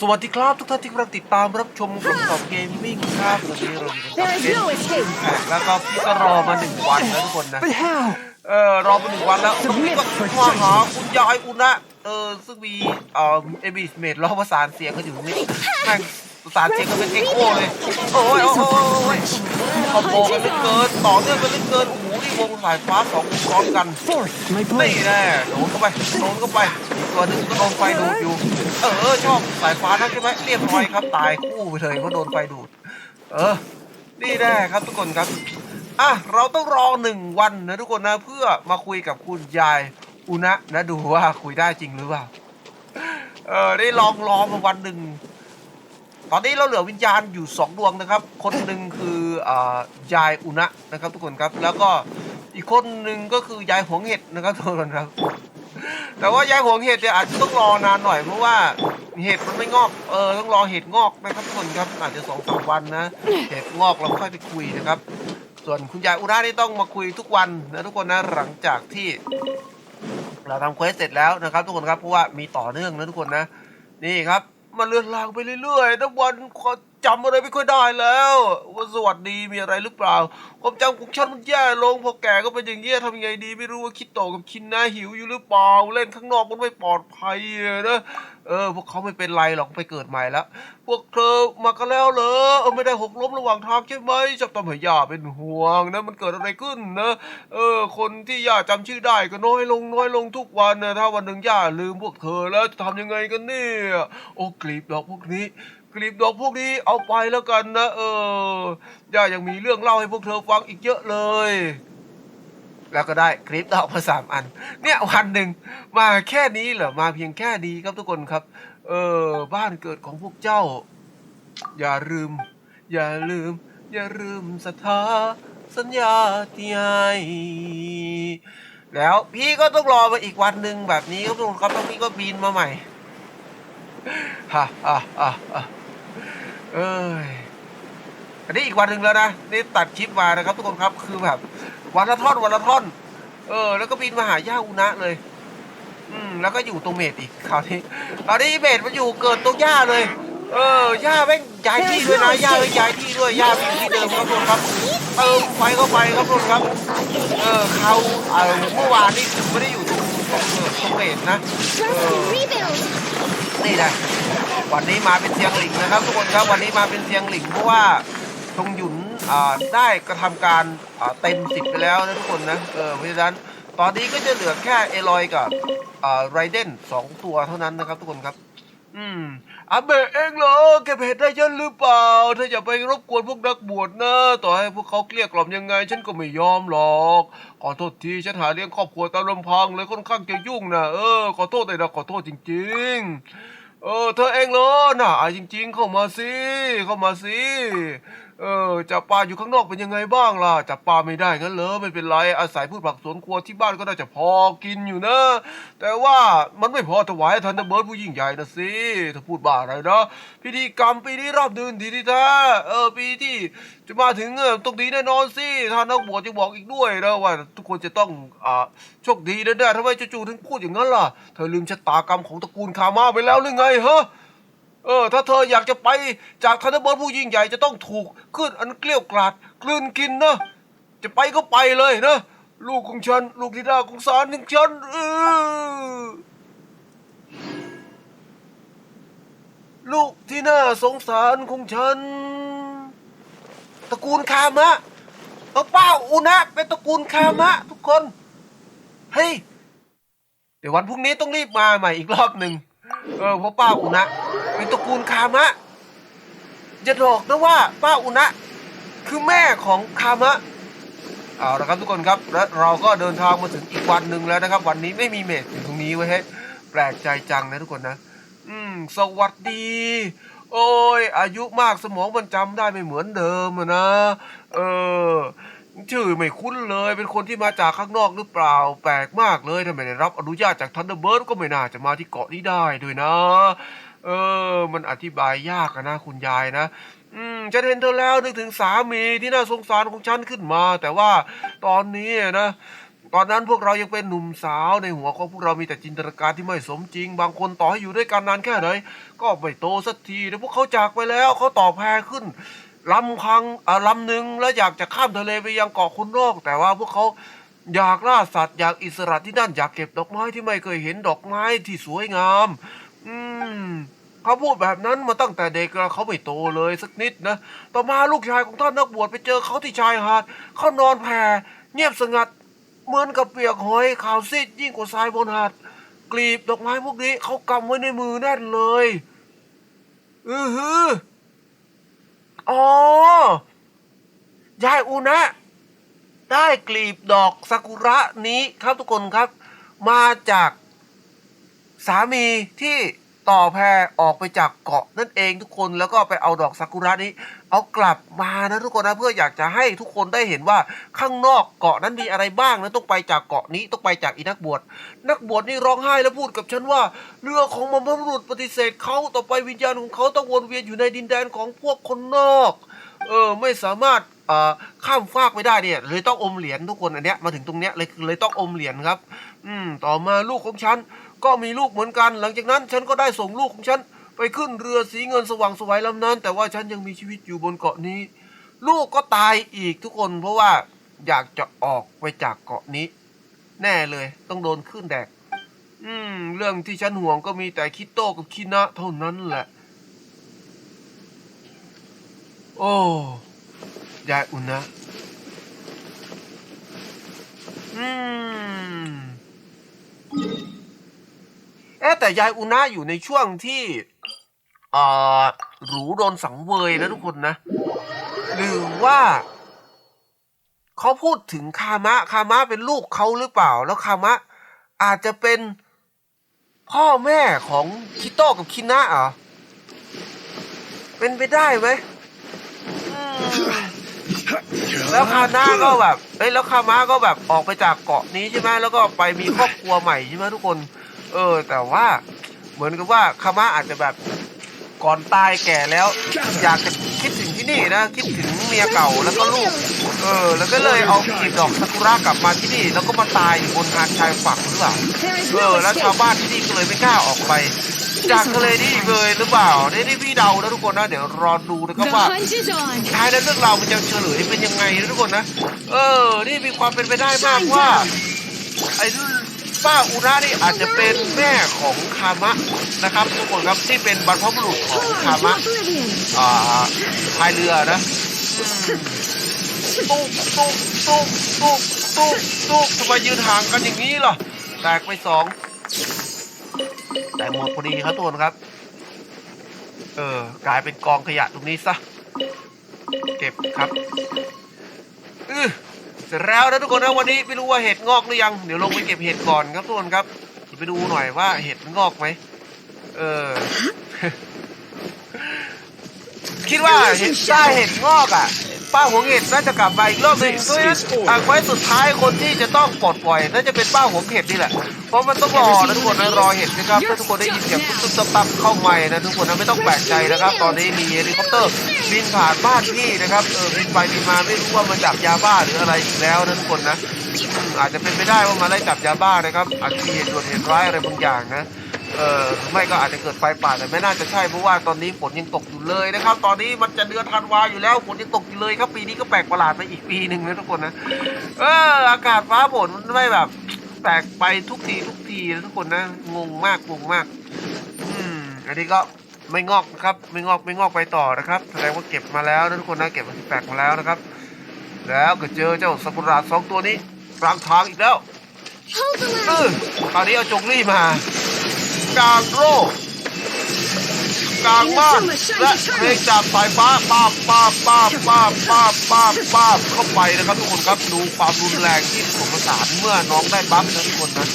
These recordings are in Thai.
สวัสดีครับ ทุกท่านที่กำลังติดตามรับชมกลุ่มตอบเกมมิ่งครับวันนี้เราอยู่กับ There is เกม no escape. แข่งแล้วก็พี่ก็รอมาหนึ่งวันนะทุกคนนะ But how? เออรอมาหนึ่งวันแล้วแล้วพี่ก็มาหาคุณยายอุนะเออซึ่งมีเอ่อเอบิสเมดรอประสานเสียงกันอยู่ตรงนี้แม่งประสานเสียงกันเป็นเอ็กโคเลยโอ้ยโอ้ยโอ้ยโอ้ยขอบโบกันเหลือเกินต่อเนื่องกันเหลือเกินโอ้โห นี่วงสายฟ้าสองวงพร้อมกัน Force my นี่ blade. แน่โดนเข้าไปโดนเข้าไปอีกตัวหนึงก็โดนไฟดูดอยู่ เออชอบสายฟ้านั่นใช่ไหมเรียบร้อยครับตายคู่ไปเลยเพราะโดนไฟดูด เออ นี่แน่ครับทุกคนครับอะเราต้องรอหนึ่งวันนะทุกคนนะเพื่อมาคุยกับคุณยายอุนะนะดูว่าคุยได้จริงหรือเปล่าเออได้ลองรอมาวันหนึ่ง ตอนนี้เราเหลือวิญญาณอยู่สองดวงนะครับ คนหนึ่งคืออ่ายายอุนะนะครับ ทุกคนครับ แล้วก็อีกคนหนึ่งก็คือยายหวงเห็ดนะครับทุกคนครับ แต่ว่ายายหวงเห็ดเนี่ยอาจจะต้องรอนานหน่อยเพราะว่าเห็ดมันไม่งอก เออต้องรอเห็ดงอกนะครับทุกคนครับ อาจจะสองสามวันนะ เห็ดงอกเราค่อยไปคุยนะครับ ส่วนคุณยายอุระนี่ต้องมาคุยทุกวันนะทุกคนนะหลังจากที่ เราทำเควสเสร็จแล้วนะครับ ทุกคนครับเพราะว่ามีต่อเนื่องนะทุกคนนะ นี่ครับ มันเลื่อนลางไปเรื่อยๆทุกวัน จำอะไรไม่ค่อยได้แล้วว่าสวัสดีมีอะไรหรือเปล่าความจำของฉันมันแย่ลงพอแก่ก็เป็นอย่างเงี้ยทำยังไงดีไม่รู้ว่าคิดโตกับคินนะหิวอยู่หรือเปล่าเล่นข้างนอกมันไม่ปลอดภัยนะเออ พวกเขาไม่เป็นไรหรอกไปเกิดใหม่แล้วพวกเธอมากันแล้วเหรอเออไม่ได้หกล้มระหว่างทางใช่ไหมจับตำหย่าเป็นห่วงนะมันเกิดอะไรขึ้นนะเออ คนที่ย่าจำชื่อได้ก็น้อยลงน้อยลงทุกวันนะถ้าวันหนึ่งย่าลืมพวกเธอแล้วจะทำยังไงกันเนี่ยโอ้กลีบดอกพวกนี้ กลีบดอกพวกนี้เอาไปแล้วกันนะ เออย่ายังมีเรื่องเล่าให้พวกเธอฟังอีกเยอะเลย แล้วก็ได้คลิปดอกมาสามอัน เนี่ยวันหนึ่งมาแค่นี้เหรอมาเพียงแค่นี้ครับทุกคนครับ เออบ้านเกิดของพวกเจ้า อย่าลืม อย่าลืม อย่าลืมศรัทธาสัญญาที่ให้แล้วพี่ก็ต้องรอมาอีกวันหนึ่งแบบนี้ครับทุกคนครับแล้วพี่ก็บินมาใหม่ฮ่าฮ่าฮ่าฮ่า เอ้ยอันนี้อีกวันหนึ่งแล้วนะนี่ตัดคลิปมานะครับ ทุกคนครับคือแบบวันละท่อนวันละท่อน เออ แล้วก็บินมาหาย่าอุนะเลย อืมแล้วก็อยู่ตรงเมดอีกคราวนี้คราวนี้เมดมาอยู่เกิดตรงย่าเลย เออย่าแม่งย้ายที่ด้วยนะย่าแม่งย้ายที่ด้วยย่าไปอยู่ที่เดิมครับทุกคนครับเติมไฟเข้าไปครับทุกคนครับ เออเขาเออเมื่อวานนี่ผมไม่ได้อยู่ตรงตรงเกิดตรงเมดนะ Just rebuild. นี่นะ วันนี้มาเป็นเสียงหลิงนะครับ ทุกคนครับวันนี้มาเป็นเสียงหลิงเพราะว่าทงหยุนได้กระทำการเต็มสิบไปแล้วนะทุกคนนะเออเพราะฉะนั้นตอนนี้ก็จะเหลือแค่เอลอยกับไรเดนสองตัวเท่านั้นนะครับ ทุกคนครับ อืมอาเบะเองเหรอแกเพจได้ยันหรือเปล่าเธออย่าไปรบกวนพวกนักบวชนะ ต่อให้พวกเขาเกลี้ยกล่อมยังไง ฉันก็ไม่ยอมหรอก ขอโทษทีฉันหาเลี้ยงครอบครัวตามลำพังเลยค่อนข้างจะยุ่งนะเออขอโทษเลยนะขอโทษจริง ๆ เออเธอเองเหรอน่ะอายจริง ๆ เข้ามาสิเข้ามาสิ เออจับปลาอยู่ข้างนอกเป็นยังไงบ้างล่ะจับปลาไม่ได้งั้นเหรอไม่เป็นไรอาศัยพืชผักสวนครัวที่บ้านก็น่าจะพอกินอยู่นะ แต่ว่ามันไม่พอถวายทันเดอร์เบิร์ดผู้ยิ่งใหญ่นะสิถ้าพูดบ้าอะไรนะพิธีกรรมปีนี้รอบดือนดีที่แท้เออปีที่จะมาถึงเออต้องดีแน่นอนสิท่านนักบวชจะบอกอีกด้วยนะว่า ทุกคนจะต้องอ่าโชคดีแน่ๆทำไมจู่ๆถึงพูดอย่างนั้นล่ะเธอลืมชะตากรรมของตระกูลคามาไปแล้วหรือไงเฮะ เออ ถ้าเธออยากจะไปจากทนบิร์ดผู้ยิ่งใหญ่จะต้องถูกขึ้นอันเกลี้ยวกล่อดกลืนกินนะ จะไปก็ไปเลยนะ ลูกของฉัน ลูกธิดาของสารของฉันเออลูกที่น่าสงสารของฉัน ตระกูลคามะเออป้าอุนะเป็นตระกูลคามะ ทุกคน เฮ้ย เดี๋ยววันพรุ่งนี้ต้องรีบมาใหม่อีกรอบหนึ่ง เออเพราะป้าอุนะ เป็นตระกูลคามะจะบอกนะว่าป้าอุนะคือแม่ของคามะเอาละครับทุกคนครับและเราก็เดินทางมาถึงอีกวันหนึ่งแล้วนะครับ วันนี้ไม่มีเมดอยู่ตรงนี้ไว้ยเฮ้แปลกใจจังนะทุกคนนะ อืม สวัสดี โอ้ย อายุมากสมองมันจำได้ไม่เหมือนเดิมนะ เออชื่อไม่คุ้นเลย เป็นคนที่มาจากข้างนอกหรือเปล่า แปลกมากเลยถ้าไมได้รับอนุญาตจากทันเดอร์เบิร์ดก็ไม่น่าจะมาที่เกาะนี้ได้ด้วยนะ เออ มันอธิบายยากนะคุณยายนะ อืมฉันเห็นเธอแล้วนึกถึงสามีที่น่าสงสารของฉันขึ้นมา แต่ว่าตอนนี้นะตอนนั้นพวกเรายังเป็นหนุ่มสาวในหัวของพวกเรามีแต่จินตนาการที่ไม่สมจริง บางคนต่อให้อยู่ด้วยกันนานแค่ไหนก็ไม่โตสักทีแต่พวกเขาจากไปแล้วเขาต่อแพขึ้นลำคังอ่าลำหนึ่งแล้วอยากจะข้ามทะเลไปยังเกาะคนนอกแต่ว่าพวกเขาอยากล่าสัตว์อยากอิสระที่นั่นอยากเก็บดอกไม้ที่ไม่เคยเห็นดอกไม้ที่สวยงาม อืมเขาพูดแบบนั้นมาตั้งแต่เด็กแล้วเขาไม่โตเลยสักนิดนะ ต่อมาลูกชายของท่านนักบวชไปเจอเขาที่ชายหาดเขานอนแผ่เงียบสงัด เหมือนกับเปียกหอยขาวซีดยิ่งกว่าทรายบนหาด กลีบดอกไม้พวกนี้เขากำไว้ในมือแน่นเลย อือฮืออ๋อยายอูนะ ได้กลีบดอกซากุระนี้ครับทุกคนครับ มาจาก สามีที่ต่อแพออกไปจากเกาะนั่นเองทุกคนแล้วก็ไปเอาดอกซากุระนี้ เอากลับมานะทุกคนนะเพื่ออยากจะให้ทุกคนได้เห็นว่าข้างนอกเกาะนั้นมีอะไรบ้างนะต้องไปจากเกาะนี้ต้องไปจากอีนักบวชนักบวชนี่ร้องไห้แล้วพูดกับฉันว่า เรือของมรรพบุรุษปฏิเสธเขาต่อไปวิญญาณของเขาต้องวนเวียนอยู่ในดินแดนของพวกคนนอกเออไม่สามารถอ่อข้ามฟากไปได้เนี่ยเลยต้องอมเหรียญทุกคนอันเนี้ยมาถึงตรงเนี้ยเลยเลยต้องอมเหรียญครับ อืมต่อมาลูกของฉัน ก็มีลูกเหมือนกัน หลังจากนั้นฉันก็ได้ส่งลูกของฉันไปขึ้นเรือสีเงินสว่างสวยลำนั้น แต่ว่าฉันยังมีชีวิตอยู่บนเกาะนี้ ลูกก็ตายอีกทุกคน เพราะว่าอยากจะออกไปจากเกาะนี้ แน่เลย ต้องโดนขึ้นแดก อืม เรื่องที่ฉันห่วงก็มีแต่คิโต้กับคินะเท่านั้นแหละ โอ้ยายอุนะ อืม แต่ยายอุนะอยู่ในช่วงที่เอ่อหรูโดนสังเวยนะทุกคนนะ หรือว่าเขาพูดถึงคามะ คามะเป็นลูกเขาหรือเปล่า แล้วคามะอาจจะเป็นพ่อแม่ของคิโต้กับคินะเหรอเป็นไปได้ไหมอืมแล้วคาน่าก็แบบเอ้ยแล้วคามาก็แบบออกไปจากเกาะนี้ใช่ไหมแล้วก็ไปมีครอบครัวใหม่ใช่ไหมทุกคน เออ แต่ว่าเหมือนกับว่าคามาอาจจะแบบก่อนตายแก่แล้ว อยากจะคิดถึงที่นี่นะ คิดถึงเมียเก่าแล้วก็ลูก เออ แล้วก็เลยเอากลีบดอกซากุระกลับมาที่นี่ แล้วก็มาตายอยู่บนหาดชายฝั่งหรือเปล่าเออ แล้วชาวบ้านที่นี่ก็เลยไม่กล้าออกไป จากทะเลนี่เลยหรือเปล่านี่นี่พี่เดานะทุกคนนะเดี๋ยวรอดูนะครับว่าท้ายแล้วเรื่องราวมันจะเฉลยเป็นยังไงนะทุกคนนะ เออ นี่มีความเป็นไปได้มากว่าไอ้ ป้าอุระนี่อาจจะเป็นแม่ของคามะนะครับ ทุกคนครับที่เป็นบรรพบุรุษของคามะอ่าพายเรือนะตุ๊กตุ๊กตุ๊กตุ๊กตุ๊กตุ๊กทำไมยืนห่างกันอย่างนี้ล่ะแตกไปสองแตกหมดพอดีครับทุกคนครับ เออกลายเป็นกองขยะตรงนี้ซะเก็บครับ อือ เสร็จแล้วนะทุกคนนะวันนี้ไม่รู้ว่าเห็ดงอกหรือยังเดี๋ยวลงไปเก็บเห็ดก่อนครับทุกคนครับเดี๋ยวไปดูหน่อยว่าเห็ดมันงอกไหมเออ คิดว่าเห็ดได้เห็ดงอกอะ ป้าหัวเห็ดน่าจะกลับมาอีกรอบหนึงเพราะฉะนั้นอะไว้สุดท้ายคนที่จะต้องปลดปล่อยน่าจะเป็นป้าหัวเห็ดนี่แหละเพราะมันต้องรอนะทุกคนนะรอเห็ดนะครับถ้าทุกคนได้ยินเสียงตุ๊บตุ๊บตับเข้าใหม่นะทุกคนนะไม่ต้องแปลกใจนะครับ ตอนนี้มีเฮลิคอปเตอร์บินผ่านบ้านพี่นะครับเออบินไปบินมาไม่รู้ว่ามันจับยาบ้าหรืออะไรอีกแล้วนะทุกคนนะอืมอาจจะเป็นไปได้ว่ามาไล่จับยาบ้านะครับอาจจะมีเหตุด่วนเหตุร้ายอะไรบางอย่างนะ เออหรือไม่ก็อาจจะเกิดไฟป่าแต่ไม่น่าจะใช่เพราะว่าตอนนี้ฝนยังตกอยู่เลยนะครับ ตอนนี้มันจะเดือนธันวาอยู่แล้วฝนยังตกอยู่เลยครับปีนี้ก็แปลกประหลาดไปอีกปีหนึ่งนะทุกคนนะเอออากาศฟ้าฝนมันไม่แบบแปลกไปทุกทีทุกทีนะทุกคนนะงงมากงงมาก อืมอันนี้ก็ไม่งอกนะครับ ไม่งอกไม่งอกไปต่อนะครับแสดงว่าเก็บมาแล้วนะทุกคนนะเก็บมาแปลกมาแล้วนะครับ แล้วก็เจอเจ้าสักุระสองตัวนี้กลางทางอีกแล้ว Hold the เออ line. คราวนี้เอาจงรี่มา กลางโร่กลางบ้านและเพลงจากสายฟ้าป้าบป้าบป้าบป้าบป้าบป้าบป้าบเข้าไปนะครับทุกคนครับดูความรุนแรงที่ผสมผสานเมื่อน้องได้บัฟนะทุกคนนะ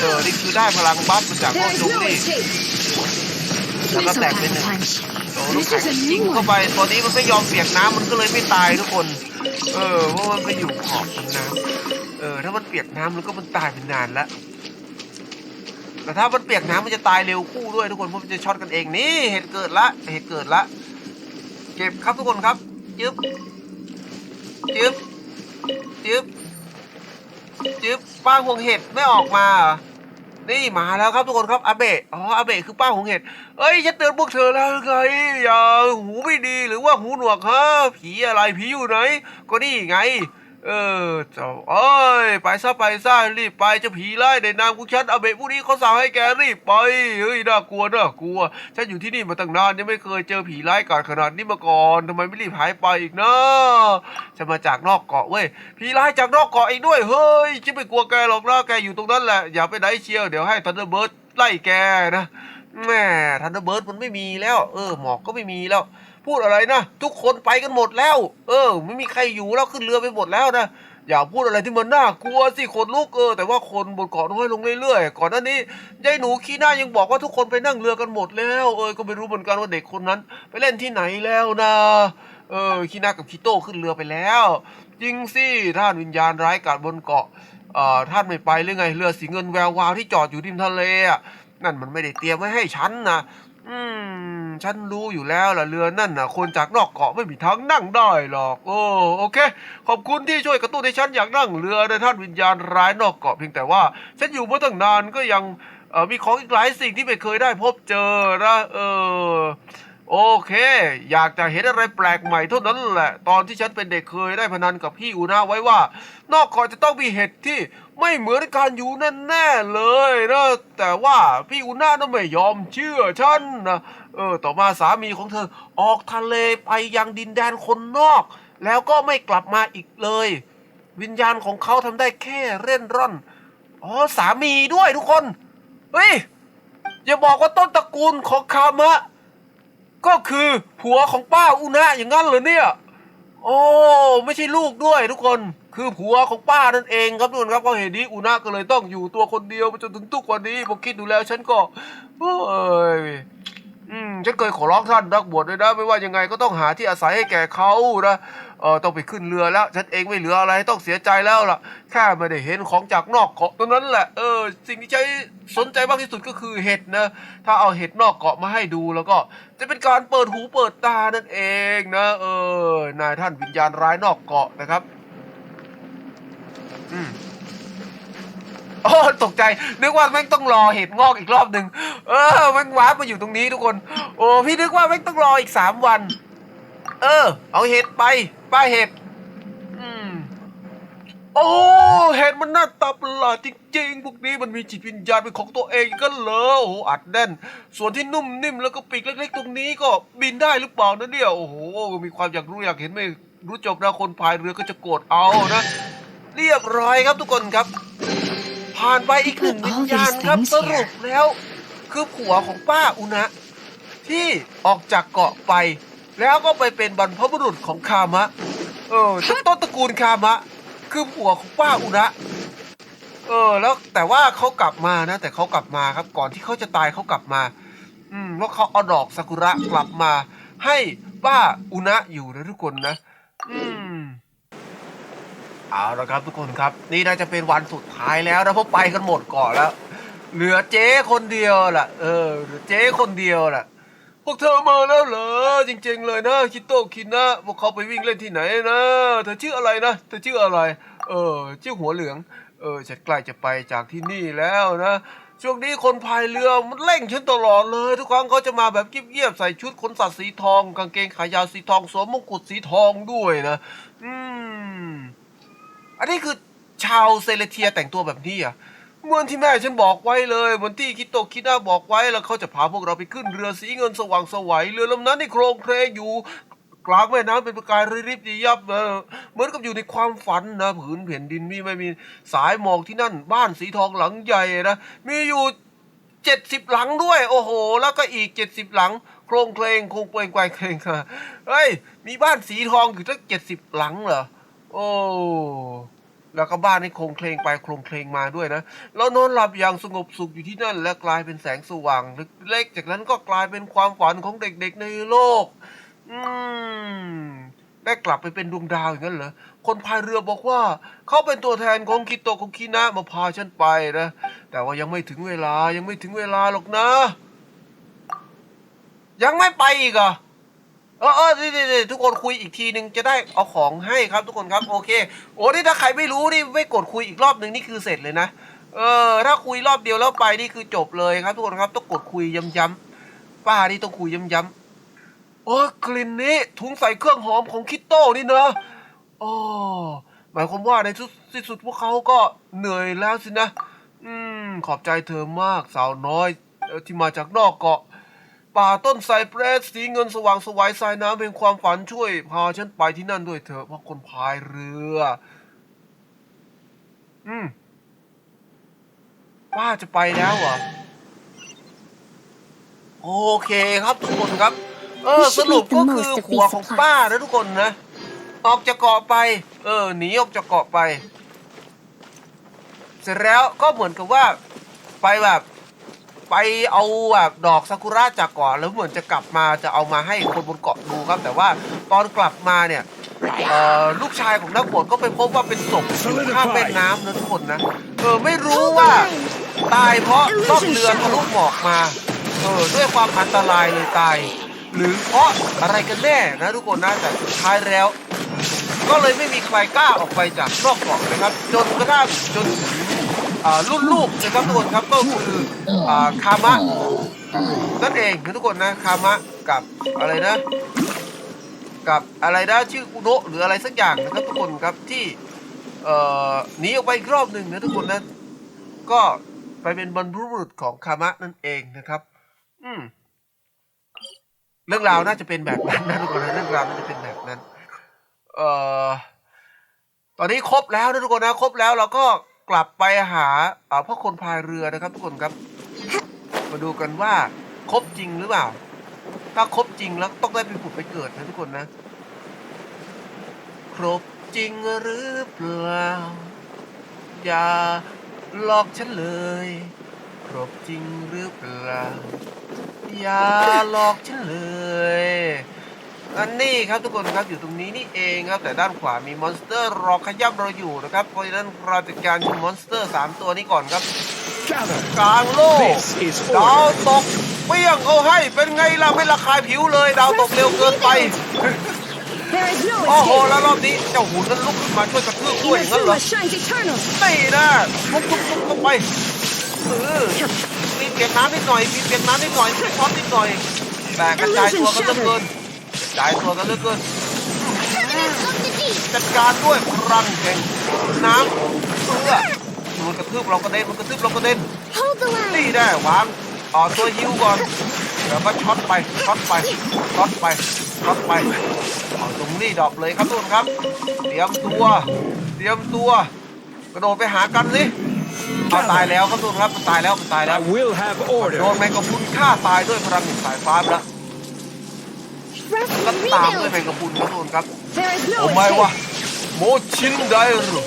เออนี่คือได้พลังบัฟมาจากพวก There is จง no รี่แล้วก็แตกเป็นหนึ่งโดนน้ำแข็งยิงเข้าไปตัวนี้มันไม่ยอมเปียกน้ำมันก็เลยไม่ตายทุกคน เออเพราะมันไปอยู่ขอบน้ำเออถ้ามันเปียกน้ำมันก็มันตายเป็นนานแล้ว แต่ถ้ามันเปียกน้ำมันจะตายเร็วคู่ด้วยทุกคนเพราะมันจะช็อตกันเองนี่เหตุเกิดละเหตุเกิดละเก็บครับทุกคนครับจึ๊บจึ๊บจึ๊บจึ๊บป้าห่วงเห็ดไม่ออกมาเหรอนี่มาแล้วครับทุกคนครับอาเบะอ๋ออาเบะคือป้าห่วงเห็ดเอ้ยฉันเตือนพวกเธอแล้วไงอย่าหูไม่ดีหรือว่าหูหนวกฮะผีอะไรผีอยู่ไหน ก็นี่ไง เออเจ้าเอ้ย ไปซะไปซะรีบไปจะผีไล่ในนามของฉันอาเบะผู้นี้เขาสั่งให้แกรีบไปเฮ้ยน่ากลัวน่ากลัว ฉันอยู่ที่นี่มาตั้งนานยังไม่เคยเจอผีไล่กาจขนาดนี้มาก่อนทำไมไม่รีบหายไปอีกนะฉันมาจากนอกเกาะเว้ยผีไล่จากนอกเกาะอีกด้วยเฮ้ยฉันไม่กลัวแกหรอกนะแกอยู่ตรงนั้นแหละอย่าไปไหนเชียวเดี๋ยวให้ทันเดอร์เบิร์ดไล่แกนะแม่ทันเดอร์เบิร์ดมันไม่มีแล้ว เออหมอกก็ไม่มีแล้ว พูดอะไรนะทุกคนไปกันหมดแล้ว เออ ไม่มีใครอยู่แล้วขึ้นเรือไปหมดแล้วนะอย่าพูดอะไรที่มันน่ากลัวสิคนลุกเออแต่ว่าคนบนเกาะน้อยลงเรื่อยๆก่อนหน้านี้ยายหนูขี้หน้ายังบอกว่าทุกคนไปนั่งเรือกันหมดแล้ว เออก็ไม่รู้เหมือนกันว่าเด็กคนนั้น ไปเล่นที่ไหนแล้วนะเออขี้หน้ากับขี้โต้ขึ้นเรือไปแล้วจริงสิท่านวิญญาณร้ายกาจบนเกาะเอ่อท่านไม่ไปหรือไงเรือสีเงินแวววาวที่จอดอยู่ริมทะเลอะนั่นมันไม่ได้เตรียมไว้ให้ฉันนะ อืม ฉันรู้อยู่แล้วล่ะเรือนั่นน่ะ คนจากนอกเกาะไม่มีทางนั่งได้หรอก โอ้โอเค ขอบคุณที่ช่วยกระตุ้นให้ฉันอยากนั่งเรือในท่านวิญญาณร้ายนอกเกาะเพียงแต่ว่า ฉันอยู่มาตั้งนานก็ยังเออมีของอีกหลายสิ่งที่ไม่เคยได้พบเจอนะเออโอเค อยากจะเห็นอะไรแปลกใหม่เท่านั้นแหละ ตอนที่ฉันเป็นเด็กเคยได้พนันกับพี่อูนาไว้ว่า นอกเกาะจะต้องมีเห็ดที่ ไม่เหมือนกันอยู่แน่ๆเลยนะแต่ว่าพี่อูน่าน่ะไม่ยอมเชื่อฉันนะเออต่อมาสามีของเธอออกทะเลไปยังดินแดนคนนอก แล้วก็ไม่กลับมาอีกเลย วิญญาณของเขาทำได้แค่เร่นร่อนอ๋อสามีด้วยทุกคนเฮ้ยอย่าบอกว่าต้นตระกูลของคามะ ก็คือผัวของป้าอุนะอย่างนั้นเหรอเนี่ย โอ้ ไม่ใช่ลูกด้วยทุกคนคือผัวของป้านั่นเองครับทุกคนครับเพราะเหตุนี้อุนาก็เลยต้องอยู่ตัวคนเดียวมาจนถึงทุกวันนี้ผมคิดดูแล้วฉันก็เอ้ย อืมฉันเคยขอร้องท่านนักบวชด้วยนะไม่ว่ายังไงก็ต้องหาที่อาศัยให้แก่เขานะเออต้องไปขึ้นเรือแล้ว ฉันเองไม่เหลืออะไรต้องเสียใจแล้วล่ะแค่ไม่ได้เห็นของจากนอกเกาะตรงนั้นแหละเออสิ่งที่ใจสนใจมากที่สุดก็คือเห็ดนะถ้าเอาเห็ดนอกเกาะมาให้ดูแล้วก็ จะเป็นการเปิดหูเปิดตานั่นเองนะ เออนายท่านวิญญาณร้ายนอกเกาะนะครับ อืม โอ้ตกใจ นึกว่าแม่งต้องรอเห็ดงอกอีกรอบหนึ่งเออแม่งวาร์ปมาอยู่ตรงนี้ทุกคน โอ้พี่นึกว่าแม่งต้องรออีกสามวัน เออ เอาเห็ดไปป้าเห็ดอืมโอ้เห็ดมันน้าตาประหลาดจริงๆพวกนี้มันมีจิตวิญญาณเป็นของตัวเองกันเหรอโอ้โหอัดแน่น ส่วนที่นุ่มนิ่มแล้วก็ปีกเล็ก ๆ ตรงนี้ก็บินได้หรือเปล่านะเนี่ยโอ้โหมีความอยากรู้อยากเห็นไม่รู้จบนะคนพายเรือก็จะโกรธเอานะเรียบร้อยครับทุกคนครับ ผ่านไปอีกหนึ่งวิญญาณครับสรุปแล้ว คือผัวของป้าอุนะ ที่ออกจากเกาะไป แล้วก็ไปเป็นบรรพบุรุษของคามะ เออต้นตระกูลคามะ คือผัวของป้าอุนะเออ แล้วแต่ว่าเขากลับมานะ แต่เขากลับมาครับ ก่อนที่เขาจะตายเขากลับมา อืมแล้วเขาเอาดอกซากุระกลับมา ให้ป้าอุนะอยู่นะทุกคนนะ อืม เอาละครับทุกคนครับ นี่น่าจะเป็นวันสุดท้ายแล้วนะเพราะไปกันหมดก่อนแล้ว เหลือเจ๊คนเดียวล่ะ เออเหลือเจ๊คนเดียวล่ะ พวกเธอมาแล้วเหรอจริง ๆ เลยนะคิโตะคินะพวกเขาไปวิ่งเล่นที่ไหนนะเธอชื่ออะไรนะเธอชื่ออะไร เออชื่อหัวเหลือง เออฉันใกล้จะไปจากที่นี่แล้วนะช่วงนี้คนพายเรือมันเร่งฉันตลอดเลย ทุกครั้งเขาจะมาแบบเงียบๆใส่ชุดขนสัตว์สีทอง กางเกงขายาวสีทองสวมมงกุฎสีทองด้วยนะ อืม อันนี้คือชาวเซเลเทียแต่งตัวแบบนี้อะเหมือนที่แม่ฉันบอกไว้เลยเหมือนที่คิโตคินาบอกไว้แล้วเขาจะพาพวกเราไปขึ้นเรือสีเงินสว่างสวัยเรือลำนั้นนี่โครงเคลงอยู่ กลางแม่น้ำเป็นประกายริบยับเหมือนกับอยู่ในความฝันนะผืนแผ่นดินมีไม่มีสายหมอกที่นั่น บ้านสีทองหลังใหญ่นะมีอยู่เจ็ดสิบหลังด้วย โอ้โห แล้วก็อีกเจ็ดสิบหลัง โครงเคลงโครงเปลงไกวเคลงค่ะเฮ้ยมีบ้านสีทองอยู่ตั้งเจ็ดสิบหลังเหรอ โอ้แล้วก็บ้านนี่โครงเคลงไปโครงเคลงมาด้วยนะ แล้วนอนหลับอย่างสงบสุขอยู่ที่นั่น และกลายเป็นแสงสว่างเล็กๆจากนั้นก็กลายเป็นความฝันของเด็กๆในโลก อืมได้กลับไปเป็นดวงดาวอย่างนั้นเหรอ คนพายเรือบอกว่า เขาเป็นตัวแทนของคิโตะของคินะมาพาฉันไปนะ แต่ว่ายังไม่ถึงเวลายังไม่ถึงเวลาหรอกนะ ยังไม่ไปอีกเหรอะ เออเออนี่นี่ทุกคนคุยอีกทีนึงจะได้เอาของให้ครับทุกคนครับโอเค โอ้นี่ถ้าใครไม่รู้นี่ไม่กดคุยอีกรอบนึงนี่คือเสร็จเลยนะ เออ ถ้าคุยรอบเดียวแล้วไปนี่คือจบเลยครับ ทุกคนครับต้องกดคุยย้ำๆป้านี่ต้องคุยย้ำๆโอ้กลิ่นนี้ถุงใส่เครื่องหอมของคิตโต้นี่เนอะอ๋อหมายความว่าในที่สุดพวกเขาก็เหนื่อยแล้วสินะ อืม ขอบใจเธอมากสาวน้อยที่มาจากนอกเกาะ ป่าต้นไทรเปรสสีเงินสว่างสวายสายน้ำเป็นความฝันช่วย พาฉันไปที่นั่นด้วยเถอะเพราะคนพายเรือ อืมป้าจะไปแล้วเหรอ โอเคครับทุกคนครับ เออสรุปก็คือหัวของป้านะทุกคนนะ ออกจากเกาะไป เออหนีออกจากเกาะไป เสร็จแล้วก็เหมือนกับว่า ไปแบบ ไปเอาแบบดอกซากุระจากเกาะแล้วเหมือนจะกลับมาจะเอามาให้คนบนเกาะดูครับ แต่ว่าตอนกลับมาเนี่ยเอ่อลูกชายของนักบวชก็ไปพบว่าเป็นศพอยู่ข้างแม่น้ำนะทุกคนนะเออไม่รู้ว่าตายเพราะล่องเรือทะลุหมอกมาเออด้วยความอันตรายเลยตาย หรือเพราะอะไรกันแน่นะทุกคนนะแต่สุดท้ายแล้ว ก็เลยไม่มีใครกล้าออกไปจากนอกเกาะนะครับ จนกระทั่งจนถึงอ่า รุ่นลูกนะครับทุกคนครับก็คืออ่าคามะนั่นเองนะทุกคนนะคามะกับอะไรนะ กับอะไรนะชื่ออุโนะหรืออะไรสักอย่างนะครับทุกคนครับที่เอ่อหนีออกไปอีกรอบหนึ่งนะทุกคนนะก็ไปเป็นบรรพบุรุษของคามะนั่นเองนะครับ อืมเรื่องราวน่าจะเป็นแบบนั้นนะทุกคนนะเรื่องราวน่าจะเป็นแบบนั้น เอ่อตอนนี้ครบแล้วนะทุกคนนะครบแล้วเราก็ กลับไปหาเอ่อพ่อคนพายเรือนะครับ ทุกคนครับ มาดูกันว่าครบจริงหรือเปล่า ถ้าครบจริงแล้วต้องได้ไปผุดไปเกิดนะทุกคนนะ ครบจริงหรือเปล่าอย่าหลอกฉันเลย ครบจริงหรือเปล่าอย่าหลอกฉันเลย อันนี้ครับทุกคนครับอยู่ตรงนี้นี่เองครับแต่ด้านขวามีมอนสเตอร์รอขยับเราอยู่นะครับเพราะฉะนั้นเราจัดการมอนสเตอร์สามตัวนี้ก่อนครับ Gather. กลางโลก This is ดาว order. ตกเปี้ยงเขาให้เป็นไงล่ะไม่ระคายผิวเลย ดาวตกเร็วเกินไป There is no โอ้โห escape. แล้วรอบนี้เจ้าหุ่นนั้นลุกขึ้นมาช่วยกระทืบด้วยอย่างนั้นเหรอ Inazuma shines eternal. นี่นะทุบทุบทุบเข้าไปเออมีเปลี่ยนน้ำนิดหน่อยมีเปลี่ยนน้ำนิดหน่อยมีช็อตนิดหน่อยแต่กระจายตัวกันเหลือเกินกระ จายตัวกันเหลือเกินจัดการด้วยพลังแห่งน้ำเพื่อมันกระทืบเรากระเด็นมันกระทืบเรากระเด็น Hold the line. นี่ได้วางต่อตัวฮิวก่อนเดี๋ยวก็ช็อตไปช็อตไปช็อตไปช็อตไปเอาตรงนี้ดรอปเลยครับทุกคนครับ เตรียมตัวเตรียมตัว กระโดดไปหากันสิเอาตายแล้วครับทุกคนครับมันตายแล้วมันตายแล้ว I will have โด order. นแมงกะพรุนฆ่าตายด้วยพลังแห่งสายฟ้าไปแล้ว Rest ก็ and ตามด้วยแม rebuild. งกะพรุนครับทุกคนครับ There is โอ้ no ไม่วะ escape. โมชินไดหรือ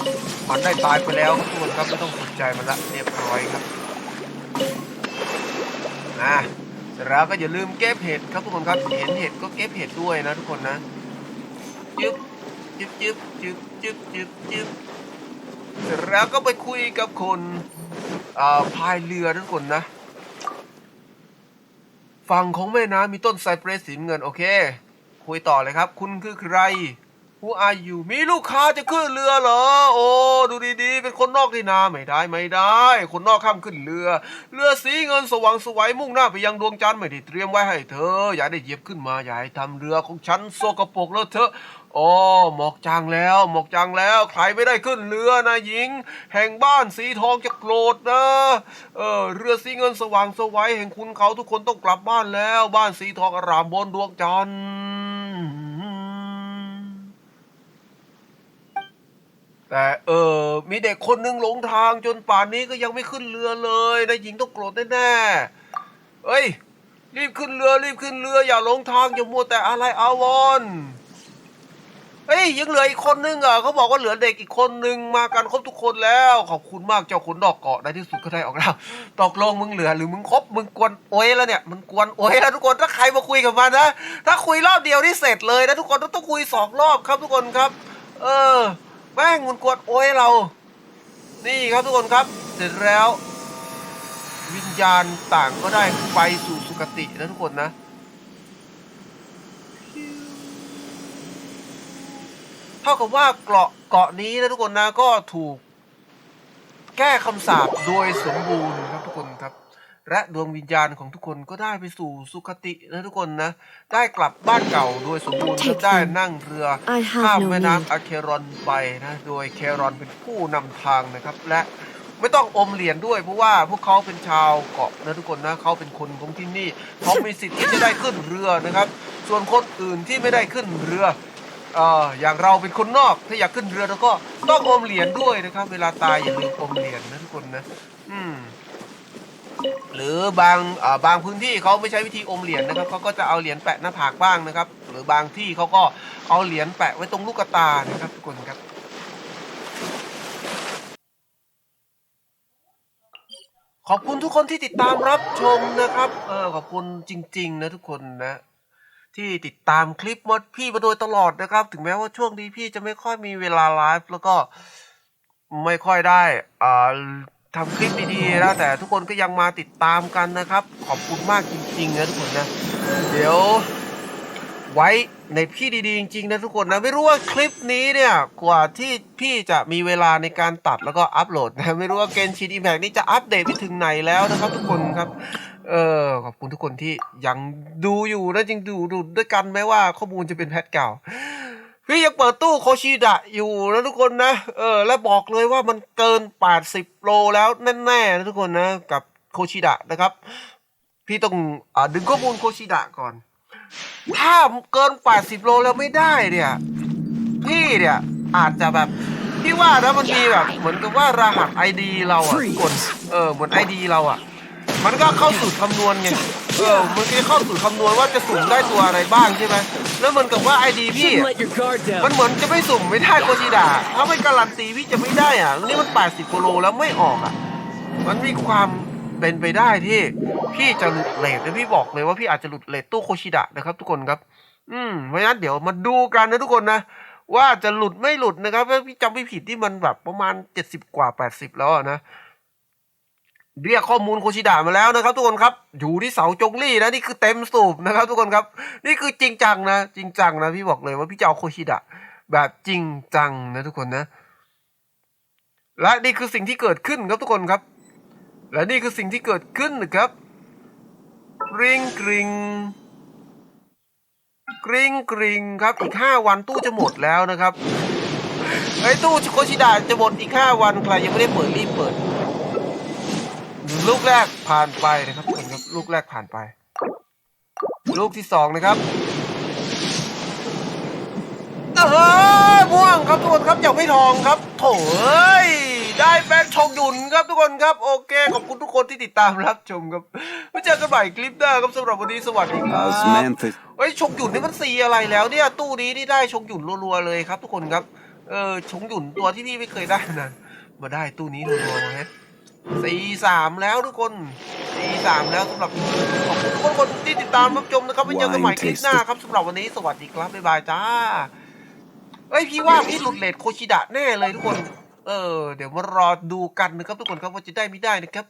มันได้ตายไปแล้วครับทุกคนครับไม่ต้องสนใจมันละเรียบร้อยครับนะเสร็จแล้วก็อย่าลืมเก็บเห็ดครับทุกคนครับ เห็นเห็ดก็เก็บเห็ดด้วยนะทุกคนนะจึ๊บจึ๊บจึ๊บจึ๊บจึ๊บจึ๊บจึ๊บเสร็จแล้วก็ไปคุยกับคนอ่าพายเรือทุกคนนะ ฝั่งของแม่น้ำมีต้นไซเปรสสีน้ำเงินโอเค คุยต่อเลยครับ คุณคือใคร Who are you มีลูกค้าจะขึ้นเรือเหรอ โอ้ ดูดีๆ เป็นคนนอกที่นาไม่ได้ไม่ได้ คนนอกข้ามขึ้นเรือ เรือสีเงินสว่างสวยมุ่งหน้าไปยังดวงจันทร์ไม่ได้เตรียมไว้ให้เธอ อย่าได้เหยียบขึ้นมาอย่าให้ทำเรือของฉันโซกปรกแล้วเธอโอ้หมอกจางแล้ว หมอกจางแล้ว ใครไม่ได้ขึ้นเรือนะหญิง แห่งบ้านสีทองจะโกรธนะ เออ เรือสีเงินสว่างสวัยแห่งคุณเขาทุกคนต้องกลับบ้านแล้ว บ้านสีทองอารามบนดวงจันทร์ แต่เออมีเด็กคนหนึ่งหลงทางจนป่านนี้ก็ยังไม่ขึ้นเรือเลยนายหญิงต้องโกรธแน่ๆเอ้ย รีบขึ้นเรือรีบขึ้นเรืออย่าหลงทางอย่ามัวแต่อะไรอาวรณ์เฮ้ยยังเหลืออีกคนนึงอะเขาบอกว่าเหลือเด็กอีกคนนึงมากันครบทุกคนแล้ว ขอบคุณมากเจ้าขุนดอกเกาะในที่สุดก็ได้ออกแล้วตกลงมึงเหลือหรือมึงครบมึงกวนโอ้ยแล้วเนี่ยมันกวนโอ้ยแล้วทุกคนถ้าใครมาคุยกับมันนะถ้าคุยรอบเดียวนี่เสร็จเลยนะทุกคนต้องต้องคุยสองรอบครับทุกคนครับ เออ แป้งมันกวดโอ้ยเรา นี่ครับทุกคนครับ เสร็จแล้ว วิญญาณต่างก็ได้ไปสู่สุคตินะทุกคนนะเท่ากับว่าเกาะเกาะนี้นะทุกคนนะก็ถูกแก้คำสาปโดยสมบูรณ์ครับทุกคนครับ และดวงวิญญาณของทุกคนก็ได้ไปสู่สุคตินะทุกคนนะ ได้กลับบ้านเก่าโดยสมบูรณ์ครับได้นั่งเรือ I ข้าม have no แม่ need. น้ำอาเครอนไปนะ โดยเครอนเป็นผู้นำทางนะครับ และไม่ต้องอมเหรียญด้วยเพราะว่าพวกเขาเป็นชาวเกาะนะทุกคนนะเขาเป็นคนของที่นี่เขามีสิทธิ์ที่จะได้ขึ้นเรือนะครับ ส่วนคนอื่นที่ไม่ได้ขึ้นเรือเอ่ออย่างเราเป็นคนนอกถ้าอยากขึ้นเรือเราก็ต้องอมเหรียญด้วยนะครับ เวลาตายอย่าลืมอมเหรียญนะทุกคนนะ อืม หรือบางบางพื้นที่เขาไม่ใช้วิธีอมเหรียญนะครับเขาก็จะเอาเหรียญแปะหน้าผากบ้างนะครับ หรือบางที่เขาก็เอาเหรียญแปะไว้ตรงลูกตานะครับทุกคนครับขอบคุณทุกคนที่ติดตามรับชมนะครับเออขอบคุณจริง ๆ นะทุกคนนะ ที่ติดตามคลิปมดพี่มาโดยตลอดนะครับ ถึงแม้ว่าช่วงนี้พี่จะไม่ค่อยมีเวลาไลฟ์แล้วก็ไม่ค่อยได้อ่า ทำคลิปดีๆนะแต่ทุกคนก็ยังมาติดตามกันนะครับ ขอบคุณมากจริงๆนะทุกคนนะ เดี๋ยวไว้ในพี่ดีๆจริงๆนะทุกคนนะไม่รู้ว่าคลิปนี้เนี่ยกว่าที่พี่จะมีเวลาในการตัดแล้วก็อัปโหลดนะไม่รู้ว่าเกนชีดีแพกนี่จะอัปเดตไปถึงไหนแล้วนะครับทุกคนครับเออขอบคุณทุกคนที่ยังดูอยู่นะจริงดูดูด้วยกันแม้ว่าข้อมูลจะเป็นแพทเก่า พี่ยังเปิดตู้โคชิดะอยู่นะทุกคนนะ เออ และบอกเลยว่ามันเกิน 80 โลแล้วแน่ๆนะทุกคนนะ กับโคชิดะนะครับ พี่ต้องอดึงข้อมูลโคชิดะก่อน ถ้าเกิน 80 โลแล้วไม่ได้เนี่ย พี่เนี่ยอาจจะแบบพี่ว่านะมันมีแบบเหมือนกับว่ารหัสไอดีเราอะกคนเออเหมือนไอดีเราอะมันก็เข้าสู่คำนวณไงเออมันก็เข้าสู่คำนวณว่าจะสุ่มได้ตัวอะไรบ้างใช่ไหม แล้วเหมันกับว่าไอดีพี่ Shouldn't อะ let your guard มัน down. เหมือนจะไม่สุ่มไม่ได้โคชิดะถ้าไม่การันตีพี่จะไม่ได้อะนี่มัน 80กิโลแล้วไม่ออกอะ มันมีความเป็นไปได้ที่พี่จะหลุดเลทนะพี่บอกเลยว่าพี่อาจจะหลุดเลทตู้โคชิดะนะครับ ทุกคนครับ อืมเพราะฉะนั้นเดี๋ยวมาดูกันนะทุกคนนะ ว่าจะหลุดไม่หลุดนะครับถ้าพี่จำไม่ผิดที่มันแบบประมาณ 70 กว่า 80 แล้วอะนะ เรียกข้อมูลโคชิดะมาแล้วนะครับ ทุกคนครับอยู่ที่เสาจงลี่นะนี่คือเต็มสูบนะครับ ทุกคนครับ นี่คือจริงจังนะ จริงจังนะพี่บอกเลยว่าพี่จะเอาโคชิดะแบบจริงจังนะทุกคนนะ และนี่คือสิ่งที่เกิดขึ้นครับทุกคนครับ และนี่คือสิ่งที่เกิดขึ้นนะครับกริงกริงกริงกริงครับอีกห้าวันตู้จะหมดแล้วนะครับไอ้ตู้โคชิดะจะหมดอีกห้าวันใครยังไม่ได้เปิดรีบเปิด ลูกแรกผ่านไปนะครับทุกคนครับลูกแรกผ่านไป ลูกที่สองนะครับเออม่วงครับทุกคนครับยังไม่ทองครับ โถเอ้ยได้แฟนชงยุนครับทุกคนครับ โอเค ขอบคุณทุกคนที่ติดตามรับชมครับไว้เจอกันใหม่คลิปหน้าครับสำหรับวันนี้สวัสดีครับ Osmanthus เฮ้ยชงหยุ่นนี่มันสีอะไรแล้วเนี่ย ตู้นี้นี่ได้ชงหยุ่นรัวๆเลยครับ ทุกคนครับเออชงหยุ่นตัวที่พี่ไม่เคยได้นะมาได้ตู้นี้รัวๆมาฮะ สี่สามแล้วทุกคนสี่สามแล้วสำหรับขอบคุณทุกคนที่ติดตามรับชมนะครับไว้เจอกันใหม่คลิปหน้าครับสำหรับวันนี้สวัสดีครับบ๊ายบายจ้าเอ้ยพี่ว่าพี่หลุดเลทโคชิดะแน่เลยทุกคน เออ เดี๋ยวมารอดูกันนะครับทุกคนครับว่าจะได้ไม่ได้นะครับ